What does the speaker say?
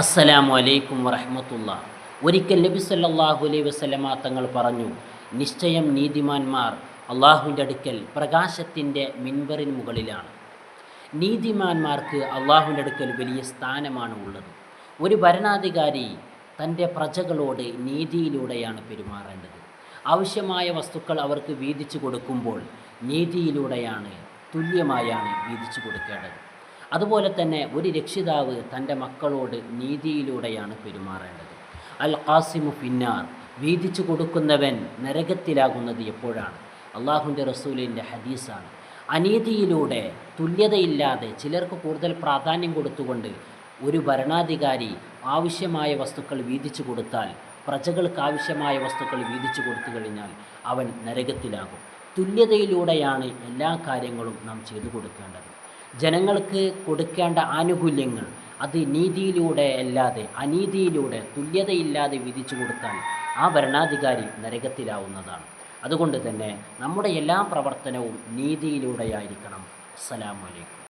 അസ്സലാമു അലൈക്കും വറഹമത്തുള്ള. ഒരിക്കൽ നബി സല്ലല്ലാഹു അലൈഹി വസല്ലമ തങ്ങൾ പറഞ്ഞു നിശ്ചയം നീതിമാന്മാർ അള്ളാഹുവിന്റെ അടുക്കൽ പ്രകാശത്തിന്റെ മിൻബറിന് മുകളിലാണ്. നീതിമാന്മാർക്ക് അള്ളാഹുവിന്റെ അടുക്കൽ വലിയ സ്ഥാനമാണ് ഉള്ളത്. ഒരു ഭരണാധികാരി തന്റെ പ്രജകളോട് നീതിയിലൂടെയാണ് പെരുമാറേണ്ടത്. ആവശ്യമായ വസ്തുക്കൾ അവർക്ക് വീതിച്ചു കൊടുക്കുമ്പോൾ നീതിയിലൂടെയാണ് തുല്യമായാണ് വീതിച്ചു കൊടുക്കേണ്ടത്. അതുപോലെ തന്നെ ഒരു രക്ഷിതാവ് തന്റെ മക്കളോട് നീതിയിലൂടെയാണ് പെരുമാറേണ്ടത്. അൽ ഖാസിമു ഫിന്നാർ വീതിച്ചു കൊടുക്കുന്നവൻ നരകത്തിലാകുന്നത് എപ്പോഴാണ്? അള്ളാഹുന്റെ റസൂലിന്റെ ഹദീസാണ്. അനീതിയിലൂടെ തുല്യതയില്ലാതെ ചിലർക്ക് കൂടുതൽ പ്രാധാന്യം കൊടുത്തുകൊണ്ട് ഒരു ഭരണാധികാരി ആവശ്യമായ വസ്തുക്കൾ വീതിച്ചു കൊടുത്താൽ പ്രജകൾക്ക് ആവശ്യമായ വസ്തുക്കൾ വീതിച്ചു കൊടുത്തു കഴിഞ്ഞാൽ അവൻ നരകത്തിലാകും. തുല്യതയിലൂടെയാണ് എല്ലാ കാര്യങ്ങളും നാം ചെയ്തു കൊടുക്കേണ്ടത്. ജനങ്ങൾക്ക് കൊടുക്കേണ്ട ആനുകൂല്യങ്ങൾ അത് നീതിയിലൂടെ അല്ലാതെ അനീതിയിലൂടെ തുല്യതയില്ലാതെ വിധിച്ചു കൊടുത്താൽ ആ ഭരണാധികാരി നരകത്തിലാവുന്നതാണ്. അതുകൊണ്ട് തന്നെ നമ്മുടെ എല്ലാ പ്രവർത്തനവും നീതിയിലൂടെയായിരിക്കണം. അസ്സലാമു അലൈക്കും.